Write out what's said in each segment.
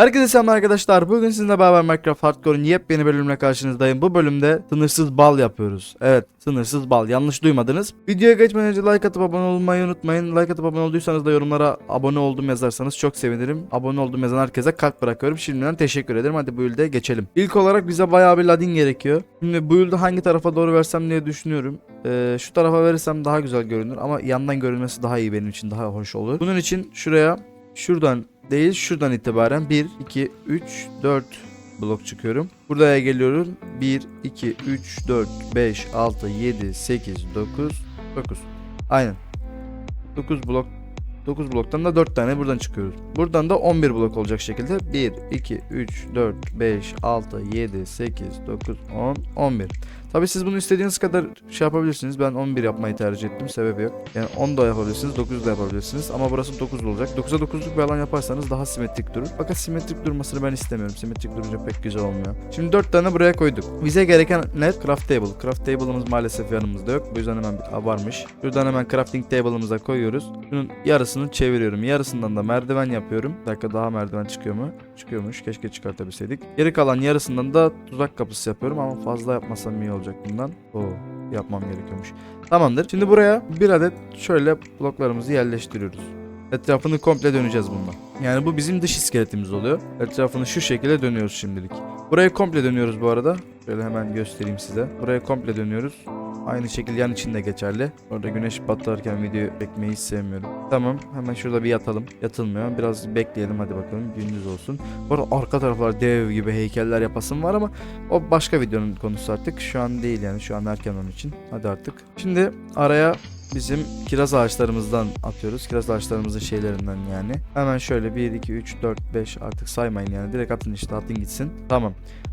Herkese selam arkadaşlar. Bugün sizinle beraber Minecraft Hardcore'un yepyeni bölümüne karşınızdayım. Bu bölümde sınırsız bal yapıyoruz. Evet, sınırsız bal. Yanlış duymadınız. Videoya geçmeden önce like atıp abone olmayı unutmayın. Like atıp abone olduysanız da yorumlara abone oldum yazarsanız çok sevinirim. Abone oldum yazan herkese kalp bırakıyorum. Şimdiden teşekkür ederim. Hadi bu yılda geçelim. İlk olarak bize bayağı bir ladin gerekiyor. Şimdi bu yılda hangi tarafa doğru versem diye düşünüyorum. Ee, şu tarafa verirsem daha güzel görünür ama yandan görünmesi daha iyi benim için daha hoş olur. Bunun için şuraya şuradan değil şuradan itibaren 1 2 3 4 blok çıkıyorum. Buraya geliyorum. 1 2 3 4 5 6 7 8 9 9. Aynen. 9 blok 9 bloktan da 4 tane buradan çıkıyoruz. Buradan da 11 blok olacak şekilde 1 2 3 4 5 6 7 8 9 10 11. Tabi siz bunu istediğiniz kadar şey yapabilirsiniz. Ben 11 yapmayı tercih ettim. Sebebi yok. Yani 10 da yapabilirsiniz, 9 da yapabilirsiniz. Ama burası 9 olacak. 9'a 9'luk bir alan yaparsanız daha simetrik durur. Fakat simetrik durmasını ben istemiyorum. Simetrik durunca pek güzel olmuyor. Şimdi 4 tane buraya koyduk. Bize gereken ne? Craft table. Craft table'ımız maalesef yanımızda yok. Bu yüzden hemen bir varmış. Şuradan hemen crafting table'ımıza koyuyoruz. Bunun yarısını çeviriyorum. Yarısından da merdiven yapıyorum. Bir dakika daha merdiven çıkıyor mu? Çıkıyormuş. Keşke çıkartabilseydik. Geri kalan yarısından da tuzak kapısı yapıyorum ama fazla yapmasam iyi olacak bundan. Oo, yapmam gerekiyormuş. Tamamdır. Şimdi buraya bir adet şöyle bloklarımızı yerleştiriyoruz. Etrafını komple döneceğiz bununla. Yani bu bizim dış iskeletimiz oluyor. Etrafını şu şekilde dönüyoruz şimdilik. Burayı komple dönüyoruz bu arada. Şöyle hemen göstereyim size. Buraya komple dönüyoruz. Aynı şekilde yan için de geçerli. Orada güneş batarken video çekmeyi sevmiyorum. Tamam hemen şurada bir yatalım. Yatılmıyor. Biraz bekleyelim hadi bakalım. Gündüz olsun. Bu arada arka taraflar dev gibi heykeller yapasım var ama o başka videonun konusu artık. Şu an değil yani. Şu an erken onun için. Hadi artık. Şimdi araya bizim kiraz ağaçlarımızdan atıyoruz. Kiraz ağaçlarımızın şeylerinden yani. Hemen şöyle 1, 2, 3, 4, 5 artık saymayın yani. Direkt atın işte atın gitsin. Tamam.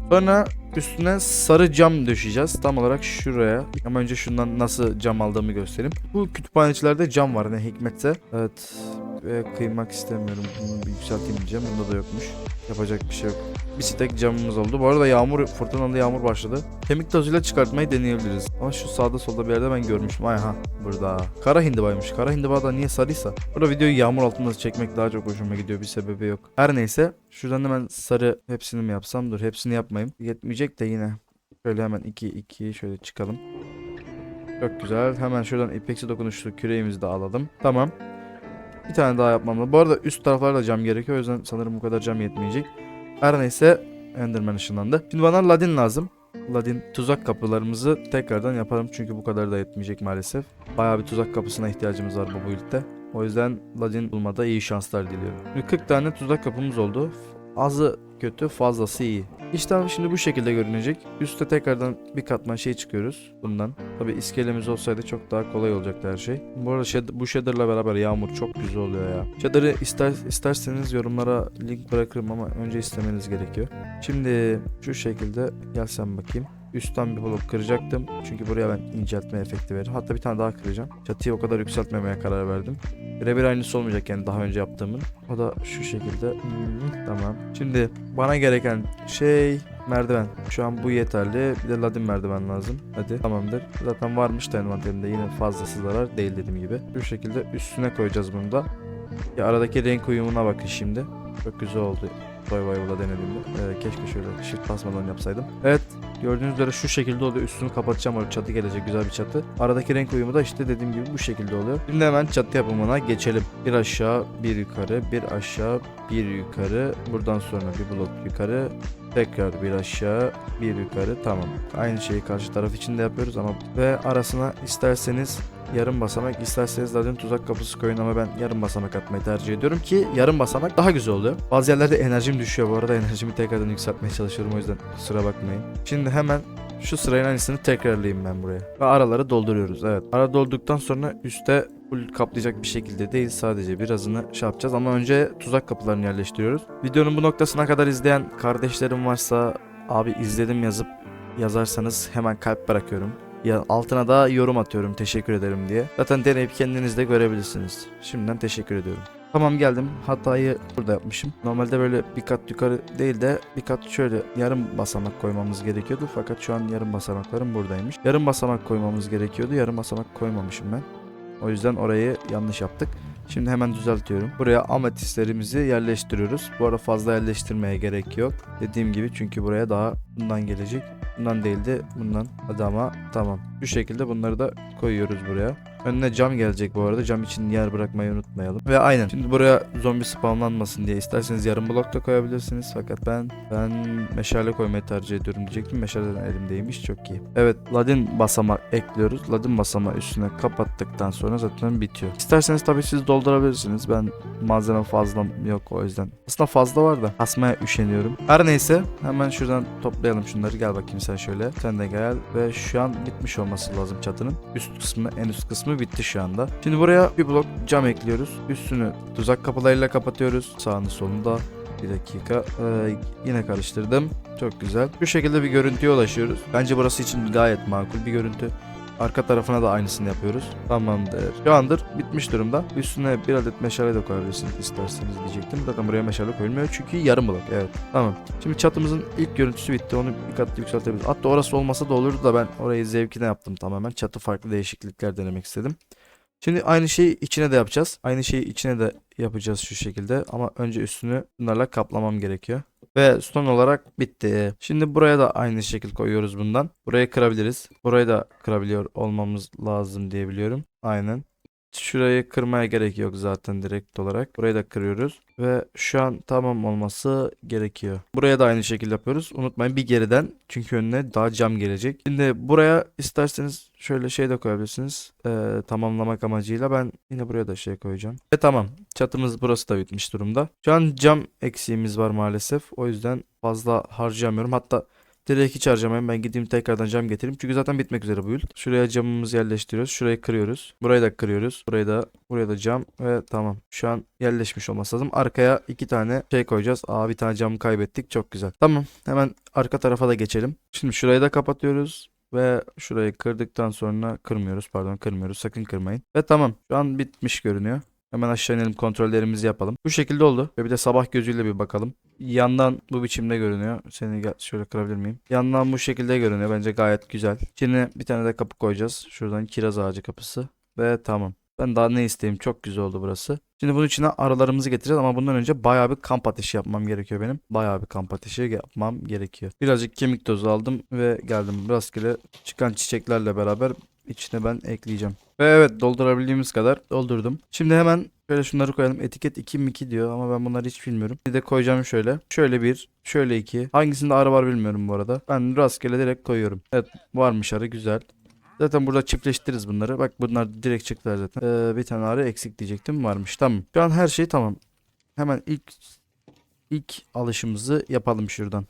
Sonra üstüne sarı cam döşeyeceğiz. Tam olarak şuraya. Ama önce şundan nasıl cam aldığımı göstereyim. Bu kütüphanecilerde cam var ne hikmetse. Evet. Ve kıymak istemiyorum. Bunu bir yükselteyim diyeceğim. Bunda da yokmuş. Yapacak bir şey yok. Bir stek camımız oldu. Bu arada yağmur, fırtınalı yağmur başladı. Kemik tozuyla çıkartmayı deneyebiliriz. Ama şu sağda solda bir yerde ben görmüştüm. Ay ha burada. Kara hindibaymış. Kara hindiba da niye sarıysa. Burada videoyu yağmur altında çekmek daha çok hoşuma gidiyor. Bir sebebi yok. Her neyse. Şuradan hemen sarı hepsini mi yapsam? Dur hepsini yapmayayım. Yetmeyecek de yine. Şöyle hemen 2 2 şöyle çıkalım. Çok güzel. Hemen şuradan ipeksi dokunuşlu küreğimizi de alalım. Tamam. Bir tane daha yapmam lazım. Bu arada üst taraflarda cam gerekiyor. O yüzden sanırım bu kadar cam yetmeyecek. Her neyse Enderman ışınlandı. Şimdi bana Ladin lazım. Ladin tuzak kapılarımızı tekrardan yapalım çünkü bu kadar da yetmeyecek maalesef. Bayağı bir tuzak kapısına ihtiyacımız var bu build'de. O yüzden Ladin bulmada iyi şanslar diliyorum. Şimdi 40 tane tuzak kapımız oldu. Azı kötü fazlası iyi. İşte şimdi bu şekilde görünecek. Üste tekrardan bir katman şey çıkıyoruz bundan. Tabi iskelemiz olsaydı çok daha kolay olacaktı her şey. Bu arada shed- bu shader'la beraber yağmur çok güzel oluyor ya. Shader'ı ister, isterseniz yorumlara link bırakırım ama önce istemeniz gerekiyor. Şimdi şu şekilde gelsem bakayım. Üstten bir blok kıracaktım. Çünkü buraya ben inceltme efekti veririm. Hatta bir tane daha kıracağım. Çatıyı o kadar yükseltmemeye karar verdim. Birebir aynısı olmayacak yani daha önce yaptığımın. O da şu şekilde. Hmm, tamam. Şimdi bana gereken şey merdiven. Şu an bu yeterli. Bir de ladin merdiven lazım. Hadi tamamdır. Zaten varmış da envanterimde yine fazlası zarar değil dediğim gibi. Bu şekilde üstüne koyacağız bunu da. Ya aradaki renk uyumuna bakın şimdi. Çok güzel oldu. Survival'da denediğimde. Ee, keşke şöyle shift basmadan yapsaydım. Evet gördüğünüz üzere şu şekilde oluyor. Üstünü kapatacağım orada çatı gelecek güzel bir çatı. Aradaki renk uyumu da işte dediğim gibi bu şekilde oluyor. Şimdi hemen çatı yapımına geçelim. Bir aşağı bir yukarı bir aşağı bir yukarı. Buradan sonra bir blok yukarı. Tekrar bir aşağı bir yukarı tamam. Aynı şeyi karşı taraf için de yapıyoruz ama ve arasına isterseniz yarım basamak isterseniz zaten tuzak kapısı koyun ama ben yarım basamak atmayı tercih ediyorum ki yarım basamak daha güzel oluyor. Bazı yerlerde enerjim düşüyor bu arada enerjimi tekrardan yükseltmeye çalışıyorum o yüzden kusura bakmayın. Şimdi hemen şu sırayın aynısını tekrarlayayım ben buraya. Ve araları dolduruyoruz evet. Ara dolduktan sonra üste full kaplayacak bir şekilde değil sadece birazını şey yapacağız ama önce tuzak kapılarını yerleştiriyoruz. Videonun bu noktasına kadar izleyen kardeşlerim varsa abi izledim yazıp yazarsanız hemen kalp bırakıyorum. Ya altına da yorum atıyorum teşekkür ederim diye. Zaten deneyip kendiniz de görebilirsiniz. Şimdiden teşekkür ediyorum. Tamam geldim. Hatayı burada yapmışım. Normalde böyle bir kat yukarı değil de bir kat şöyle yarım basamak koymamız gerekiyordu. Fakat şu an yarım basamaklarım buradaymış. Yarım basamak koymamız gerekiyordu. Yarım basamak koymamışım ben. O yüzden orayı yanlış yaptık. Şimdi hemen düzeltiyorum. Buraya ametistlerimizi yerleştiriyoruz. Bu arada fazla yerleştirmeye gerek yok. Dediğim gibi çünkü buraya daha bundan gelecek. Bundan değil de bundan. Hadi ama tamam. Bu şekilde bunları da koyuyoruz buraya. Önüne cam gelecek bu arada. Cam için yer bırakmayı unutmayalım. Ve aynen. Şimdi buraya zombi spawnlanmasın diye isterseniz yarım blok da koyabilirsiniz. Fakat ben ben meşale koymayı tercih ediyorum diyecektim. Meşaleden elimdeymiş. Çok iyi. Evet. Ladin basamağı ekliyoruz. Ladin basamağı üstüne kapattıktan sonra zaten bitiyor. İsterseniz tabii siz doldurabilirsiniz. Ben malzeme fazla yok o yüzden. Aslında fazla var da asmaya üşeniyorum. Her neyse hemen şuradan toplayalım şunları. Gel bakayım sen şöyle. Sen de gel ve şu an bitmiş olması lazım çatının. Üst kısmı en üst kısmı bitti şu anda. Şimdi buraya bir blok cam ekliyoruz. Üstünü tuzak kapılarıyla kapatıyoruz. Sağını solunu da bir dakika. Ee, yine karıştırdım. Çok güzel. Bu şekilde bir görüntüye ulaşıyoruz. Bence burası için gayet makul bir görüntü. Arka tarafına da aynısını yapıyoruz. Tamamdır. Şu andır bitmiş durumda. Üstüne bir adet meşale de koyabilirsiniz isterseniz diyecektim. Zaten buraya meşale koyulmuyor çünkü yarım blok. Evet. Tamam. Şimdi çatımızın ilk görüntüsü bitti. Onu bir kat yükseltebiliriz. Hatta orası olmasa da olurdu da ben orayı zevkine yaptım tamamen. Çatı farklı değişiklikler denemek istedim. Şimdi aynı şeyi içine de yapacağız. Aynı şeyi içine de yapacağız şu şekilde. Ama önce üstünü bunlarla kaplamam gerekiyor. Ve son olarak bitti. Şimdi buraya da aynı şekil koyuyoruz bundan. Burayı kırabiliriz. Burayı da kırabiliyor olmamız lazım diye biliyorum. Aynen. Şurayı kırmaya gerek yok zaten direkt olarak. Burayı da kırıyoruz. Ve şu an tamam olması gerekiyor. Buraya da aynı şekilde yapıyoruz. Unutmayın bir geriden. Çünkü önüne daha cam gelecek. Şimdi buraya isterseniz şöyle şey de koyabilirsiniz. Ee, tamamlamak amacıyla ben yine buraya da şey koyacağım. Ve tamam. Çatımız burası da bitmiş durumda. Şu an cam eksiğimiz var maalesef. O yüzden fazla harcayamıyorum. Hatta Direkt hiç harcamayın. Ben gideyim tekrardan cam getireyim. Çünkü zaten bitmek üzere bu build. Şuraya camımızı yerleştiriyoruz. Şurayı kırıyoruz. Burayı da kırıyoruz. Burayı da buraya da cam ve tamam. Şu an yerleşmiş olması lazım. Arkaya iki tane şey koyacağız. Aa bir tane cam kaybettik. Çok güzel. Tamam. Hemen arka tarafa da geçelim. Şimdi şurayı da kapatıyoruz. Ve şurayı kırdıktan sonra kırmıyoruz. Pardon kırmıyoruz. Sakın kırmayın. Ve tamam. Şu an bitmiş görünüyor. Hemen aşağı inelim kontrollerimizi yapalım. Bu şekilde oldu. Ve bir de sabah gözüyle bir bakalım. Yandan bu biçimde görünüyor. Seni şöyle kırabilir miyim? Yandan bu şekilde görünüyor. Bence gayet güzel. İçine bir tane de kapı koyacağız. Şuradan kiraz ağacı kapısı. Ve tamam. Ben daha ne isteyeyim? Çok güzel oldu burası. Şimdi bunun içine aralarımızı getireceğiz ama bundan önce bayağı bir kamp ateşi yapmam gerekiyor benim. Bayağı bir kamp ateşi yapmam gerekiyor. Birazcık kemik tozu aldım ve geldim. Rastgele çıkan çiçeklerle beraber içine ben ekleyeceğim. Ve evet doldurabildiğimiz kadar doldurdum. Şimdi hemen şöyle şunları koyalım. Etiket 2 2 diyor ama ben bunları hiç bilmiyorum. Bir de koyacağım şöyle. Şöyle bir, şöyle iki. Hangisinde arı var bilmiyorum bu arada. Ben rastgele direkt koyuyorum. Evet varmış arı güzel. Zaten burada çiftleştiririz bunları. Bak bunlar direkt çıktılar zaten. Ee, bir tane arı eksik diyecektim. Varmış. Tamam. Şu an her şey tamam. Hemen ilk ilk alışımızı yapalım şuradan.